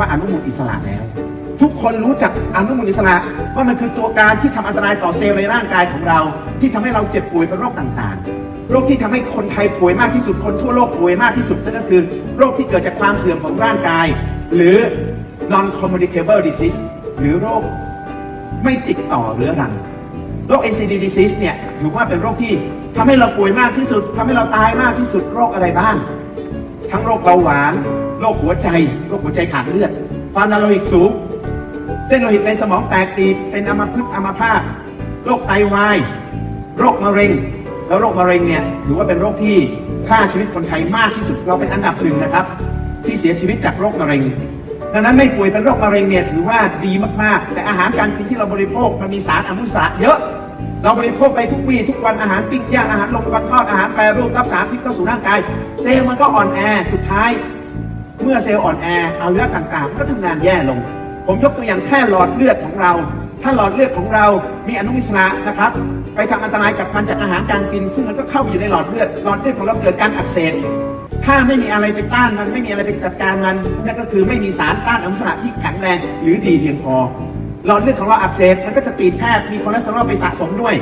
ว่าอนุมูลอิสระแล้ว ทุกคนรู้จักอนุมูลอิสระว่ามันคือตัวการที่ทำอันตรายต่อเซลล์ในร่างกายของเรา ที่ทำให้เราเจ็บป่วยเป็นโรคต่างๆ โรคที่ทำให้คนไทยป่วยมากที่สุดคนทั่วโลกป่วยมากที่สุดนั่นก็คือโรคที่เกิดจากความเสื่อมของร่างกาย หรือ non communicable disease หรือโรคไม่ติดต่อเรื้อรังโรค ACD disease เนี่ยถือว่าเป็นโรคที่ทำให้เราป่วยมากที่สุดทำให้เราตายมากที่สุดโรคอะไรบ้าง ทั้งโรคเบาหวาน โรคหัวใจโรคหัวใจขาดเลือด ความดันโลหิตสูง เส้นโลหิตในสมองแตกตีบเป็นอัมพฤกษ์อัมพาตโรคไตวายโรคมะเร็ง แล้วโรคมะเร็งเนี่ยถือว่าเป็นโรคที่ฆ่าชีวิตคนไทยมากที่สุดเราเป็นอันดับหนึ่งนะครับ ที่เสียชีวิตจากโรคมะเร็ง ดังนั้นไม่ป่วยเป็นโรคมะเร็งเนี่ยถือว่าดีมากๆ แต่อาหารการกินที่เราบริโภคมันมีสารอนุมูลอิสรเยอะเราบริโภคไปทุกวี่ทุกวันอาหารปิ้งย่างอาหารลมควันทอดอาหารแปรรูปรับสารพิษเข้าสู่ร่างกาย เซลล์มันก็อ่อนแอสุดท้าย เมื่อเซลล์อ่อนแอเอาเลือดต่างๆ ก็ทำงานแย่ลง ผมยกตัวอย่างแค่หลอดเลือดของเรา ถ้าหลอดเลือดของเรามีอนุมูลอิสระนะครับ ไปทำอันตรายกับมันจากอาหารการกิน ซึ่งมันก็เข้าไปอยู่ในหลอดเลือดหลอดเลือดของเราเกิดการอักเสบถ้าไม่มีอะไรไปต้านมันไม่มีอะไรไปจัดการมันนั่นก็คือไม่มีสารต้านอนุมูลอิสระที่แข็งแรงหรือดีเพียงพอหลอดเลือดของเราอักเสบมันก็จะตีบแคบมีคอเลสเตอรอลไปสะสมด้วย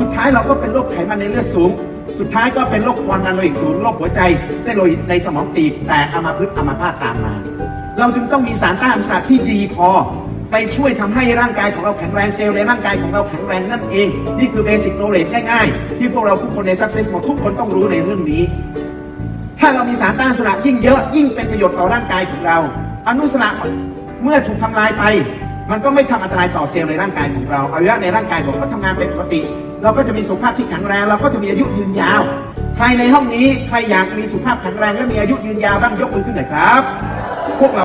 สุดท้ายเราก็เป็นโรคไขมันในเลือดสูง สุดท้ายก็เป็นโรคความดันโลหิตสูงโรคหัวใจเส้นโลหิตในสมองตีบแต่อัมาพฤกอัมาพาตตามมา เราจึงต้องมีสารต้านอนุมูลอิสระที่ดีพอ ไปช่วยทำให้ร่างกายของเราแข็งแรงเซลล์ในร่างกายของเราแข็งแรงนั่นเอง นี่คือเบสิ c โนเล e ง่ายๆ ที่พวกเราทุกคนใน Success หมดทุกคนต้องรู้ในเรื่องนี้ ถ้าเรามีสารต้านอนุมูลอิสระยิ่งเยอะยิ่งเป็นประโยชน์ต่อร่างกายของเรา อนุมูลอิสระเมื่อถูกทำลายไป มันก็ไม่ทำอันตรายต่อเซลล์ในร่างกายของเราอวัยวะในร่างกายของเราทำงานเป็นปกติ เราก็จะมีสุขภาพที่แข็งแรงเราก็จะมีอายุยืนยาว ใครในห้องนี้ใครอยากมีสุขภาพแข็งแรงและมีอายุยืนยาวบ้างยกมือขึ้นหน่อยครับ พวกเรา